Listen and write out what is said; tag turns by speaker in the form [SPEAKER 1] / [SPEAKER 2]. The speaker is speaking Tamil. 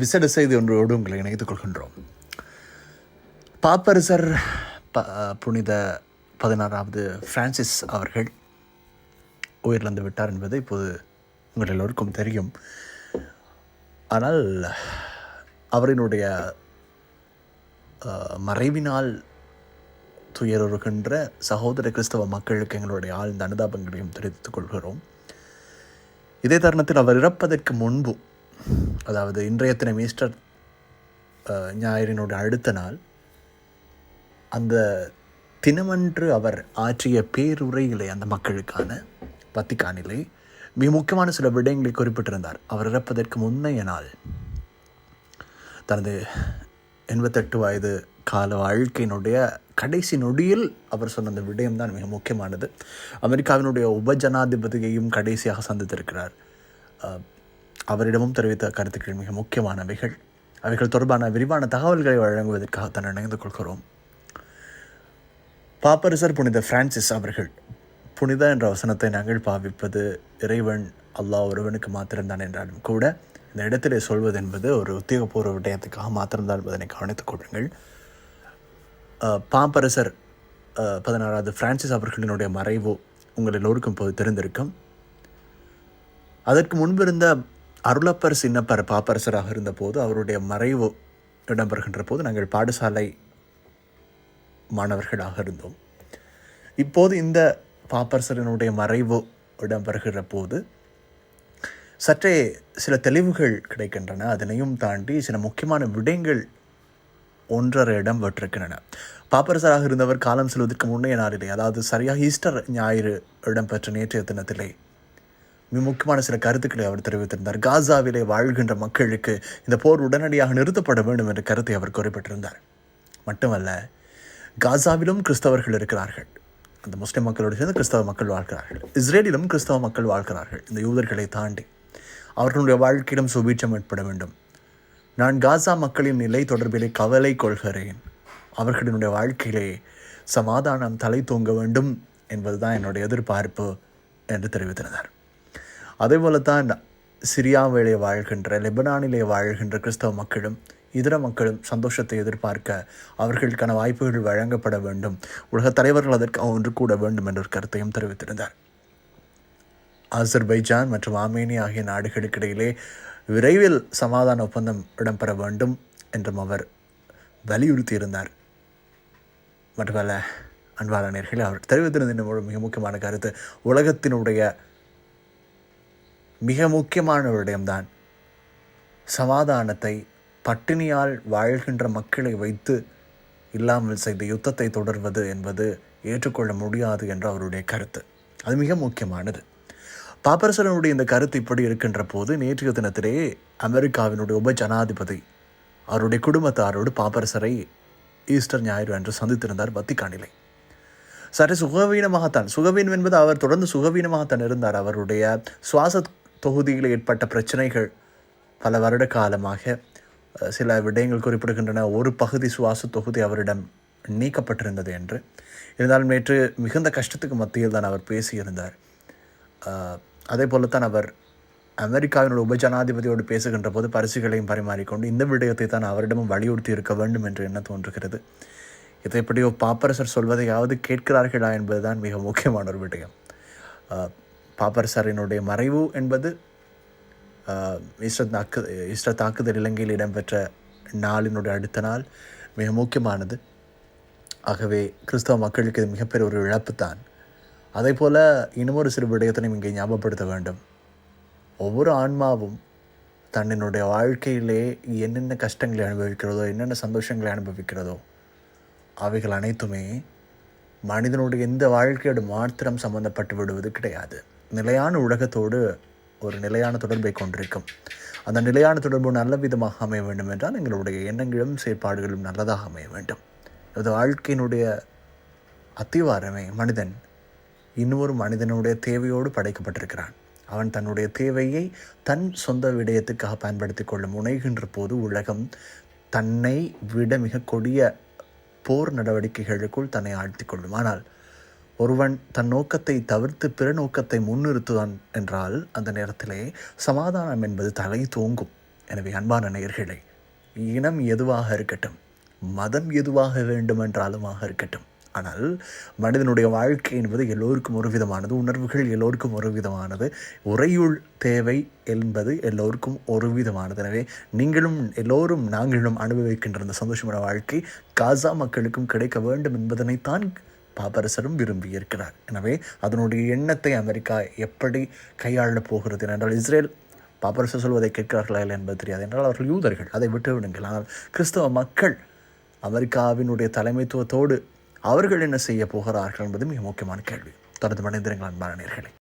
[SPEAKER 1] விசேட செய்தி ஒன்றோடு உங்களை இணைத்துக் கொள்கின்றோம். பாப்பரசர் ப புனித பதினாறாவது பிரான்சிஸ் அவர்கள் உயிரிழந்து விட்டார் என்பது இப்போது உங்கள் எல்லோருக்கும் தெரியும். ஆனால் அவரினுடைய மறைவினால் துயருகின்ற சகோதர கிறிஸ்தவ மக்களுக்கு எங்களுடைய ஆழ்ந்த அனுதாபங்களையும் தெரிவித்துக் கொள்கிறோம். இதே தருணத்தில் அவர் இறப்பதற்கு முன்பு அதாவது இன்றைய தினம் ஈஸ்டர் அஹ், ஞாயிறினுடைய அடுத்த நாள் அந்த தினமன்று அவர் ஆற்றிய பேருரையிலே அந்த மக்களுக்கான வத்திக்கானிலே மிக முக்கியமான சில விடயங்களை குறிப்பிட்டிருந்தார். அவர் இறப்பதற்கு முன்னைய நாள் தனது எண்பத்தெட்டு வயது கால வாழ்க்கையினுடைய கடைசி நொடியில் அவர் சொன்ன அந்த விடயம் தான் மிக முக்கியமானது. அமெரிக்காவினுடைய உபஜனாதிபதியையும் கடைசியாக சந்தித்திருக்கிறார். அஹ், அவரிடமும் தெரிவித்த கருத்துக்கள் மிக முக்கியமானவைகள். அவைகள் தொடர்பான விரிவான தகவல்களை வழங்குவதற்காக தான் இணைந்து கொள்கிறோம். பாப்பரசர் புனித பிரான்சிஸ் அவர்கள் புனித என்ற வசனத்தை நாங்கள் பாவிப்பது இறைவன் அல்லாஹ் ஒருவனுக்கு மாத்திரம்தான் என்றாலும் கூட இந்த இடத்திலே சொல்வது என்பது ஒரு உத்தியோகபூர்வ விடயத்துக்காக மாத்திரம்தான் என்பதனை கவனித்துக் கொள்ளுங்கள். பாப்பரசர் பதினாறாவது பிரான்சிஸ் அவர்களினுடைய மறைவு உங்கள் எல்லோருக்கும் போது தெரிந்திருக்கும். அதற்கு முன்பிருந்த அருளப்பர் சின்னப்பர் பாப்பரசராக இருந்தபோது அவருடைய மறைவு இடம்பெறுகின்ற போது நாங்கள் பாடசாலை மாணவர்களாக இருந்தோம். இப்போது இந்த பாப்பரசரனுடைய மறைவு இடம்பெறுகிற போது சற்றே சில தெளிவுகள் கிடைக்கின்றன. அதனையும் தாண்டி சில முக்கியமான விடயங்கள் ஒன்றரை இடம் பெற்றிருக்கின்றன. பாப்பரசராக இருந்தவர் காலம் செல்வதற்கு முன்னே நாளிலே அதாவது சரியாக ஈஸ்டர் ஞாயிறு இடம்பெற்ற நேற்றைய தினத்திலே முக்கியமான சில கருத்துக்களை அவர் தெரிவித்திருந்தார். காசாவிலே வாழ்கின்ற மக்களுக்கு இந்த போர் உடனடியாக நிறுத்தப்பட வேண்டும் என்ற கருத்தை அவர் குறிப்பிட்டிருந்தார். மட்டுமல்ல காசாவிலும் கிறிஸ்தவர்கள் இருக்கிறார்கள். அந்த முஸ்லிம் மக்களோடு சேர்ந்து கிறிஸ்தவ மக்கள் வாழ்கிறார்கள். இஸ்ரேலிலும் கிறிஸ்தவ மக்கள் வாழ்கிறார்கள். இந்த யூதர்களை தாண்டி அவர்களுடைய வாழ்க்கையிலும் சுபீட்சம் ஏற்பட வேண்டும். நான் காசா மக்களின் நிலை தொடர்பிலே கவலை கொள்கிறேன். அவர்களினுடைய வாழ்க்கையிலே சமாதானம் தலை தூங்க வேண்டும் என்பதுதான் என்னுடைய எதிர்பார்ப்பு என்று தெரிவித்திருந்தார். அதே போல தான் சிரியாவிலே வாழ்கின்ற லெபனானிலே வாழ்கின்ற கிறிஸ்தவ மக்களும் இதர மக்களும் சந்தோஷத்தை எதிர்பார்க்க அவர்களுக்கான வாய்ப்புகள் வழங்கப்பட வேண்டும். உலக தலைவர்கள் அதற்கு ஒன்று கூட வேண்டும் என்ற கருத்தையும் தெரிவித்திருந்தார். அசர்பைஜான் மற்றும் ஆர்மேனியா ஆகிய நாடுகளுக்கிடையிலே விரைவில் சமாதான ஒப்பந்தம் இடம்பெற வேண்டும் என்றும் அவர் வலியுறுத்தியிருந்தார். மட்டுமல்ல அன்பாளர்களே அவர் தெரிவித்திருந்த மிக முக்கியமான கருத்து உலகத்தினுடைய மிக முக்கியமான விடயம்தான் சமாதானத்தை பட்டினியால் வாழ்கின்ற மக்களை வைத்து இல்லாமல் செய்த யுத்தத்தை தொடர்வது என்பது ஏற்றுக்கொள்ள முடியாது என்ற அவருடைய கருத்து. அது மிக முக்கியமானது. பாப்பரசனுடைய இந்த கருத்து இப்படி இருக்கின்ற போது நேற்றைய தினத்திலே அமெரிக்காவினுடைய உப ஜனாதிபதி அவருடைய குடும்பத்தாரோடு பாப்பரசரை ஈஸ்டர் ஞாயிறு அன்று சந்தித்திருந்தார் வத்திக்கானிலே. சற்று சுகவீனமாகத்தான். சுகவீனம் என்பது அவர் தொடர்ந்து சுகவீனமாகத்தான் இருந்தார். அவருடைய சுவாச தொகுதியில் ஏற்பட்ட பிரச்சனைகள் பல வருட காலமாக சில விடயங்கள் குறிப்பிடுகின்றன. ஒரு பகுதி சுவாச தொகுதி அவரிடம் நீக்கப்பட்டிருந்தது என்று. இருந்தாலும் நேற்று மிகுந்த கஷ்டத்துக்கு மத்தியில் தான் அவர் பேசியிருந்தார். அதே போலத்தான் அவர் அமெரிக்காவினுடைய உபஜனாதிபதியோடு பேசுகின்ற போது பரிசுகளையும் பரிமாறிக்கொண்டு இந்த விடயத்தை தான் அவரிடமும் வலியுறுத்தி இருக்க வேண்டும் என்று என்ன தோன்றுகிறது. இதை எப்படியோ பாப்பரசர் சொல்வதையாவது கேட்கிறார்களா என்பதுதான் மிக முக்கியமான ஒரு விடயம். அஹ், பாப்பரசரினுடைய மறைவு என்பது இஸ்ரத் தாக்கு ஈஸ்டர் தாக்குதல் இலங்கையில் இடம்பெற்ற நாளினுடைய அடுத்த நாள் மிக முக்கியமானது. ஆகவே கிறிஸ்தவ மக்களுக்கு இது மிகப்பெரிய ஒரு இழப்பு தான். அதே போல் இன்னுமொரு சிறு விடயத்தினையும் இங்கே ஞாபகப்படுத்த வேண்டும். ஒவ்வொரு ஆன்மாவும் தன்னினுடைய வாழ்க்கையிலே என்னென்ன கஷ்டங்களை அனுபவிக்கிறதோ என்னென்ன சந்தோஷங்களை அனுபவிக்கிறதோ அவைகள் அனைத்துமே மனிதனுடைய எந்த வாழ்க்கையோட மாத்திரம் சம்மந்தப்பட்டு விடுவது கிடையாது. நிலையான உலகத்தோடு ஒரு நிலையான தொடர்பை கொண்டிருக்கும். அந்த நிலையான தொடர்பு நல்ல விதமாக அமைய வேண்டும் என்றால் எங்களுடைய எண்ணங்களும் செயற்பாடுகளும் நல்லதாக அமைய வேண்டும். இது வாழ்க்கையினுடைய அத்திவாரமே மனிதன் இன்னொரு மனிதனுடைய தேவையோடு படைக்கப்பட்டிருக்கிறான். அவன் தன்னுடைய தேவையை தன் சொந்த விடயத்துக்காக பயன்படுத்தி கொள்ள முனைகின்ற போது உலகம் தன்னை விட மிக கொடிய போர் நடவடிக்கைகளுக்குள் தன்னை ஆழ்த்திக் கொள்ளும். ஆனால் ஒருவன் தன் நோக்கத்தை தவிர்த்து பிற நோக்கத்தை முன்னிறுத்துவான் என்றால் அந்த நேரத்திலே சமாதானம் என்பது தலை தூங்கும். எனவே அன்பான நேயர்களே இனம் எதுவாக இருக்கட்டும் மதம் எதுவாக வேண்டுமென்றாலுமாக இருக்கட்டும். ஆனால் மனிதனுடைய வாழ்க்கை என்பது எல்லோருக்கும் ஒரு விதமானது உணர்வுகள் எல்லோருக்கும் ஒரு விதமானது உறையுள் தேவை என்பது எல்லோருக்கும் ஒரு விதமானது. எனவே நீங்களும் எல்லோரும் நாங்களும் அனுபவிக்கின்ற அந்த சந்தோஷமான வாழ்க்கை காசா மக்களுக்கும் கிடைக்க வேண்டும் என்பதனைத்தான் பாப்பரசரும் விரும்பியிருக்கிறார். எனவே அதனுடைய எண்ணத்தை அமெரிக்கா எப்படி கையாளப் போகிறது என்றால் இஸ்ரேல் பாப்பரசர் சொல்வதை கேட்கிறார்களா இல்லை என்பது தெரியாது. என்றால் அவர்கள் யூதர்கள் அதை விட்டு விடுங்கள். ஆனால் கிறிஸ்தவ மக்கள் அமெரிக்காவினுடைய தலைமைத்துவத்தோடு அவர்கள் என்ன செய்ய போகிறார்கள் என்பது மிக முக்கியமான கேள்வி. தொடர்ந்து மனிதர்கள் அன்பான நேர்களே.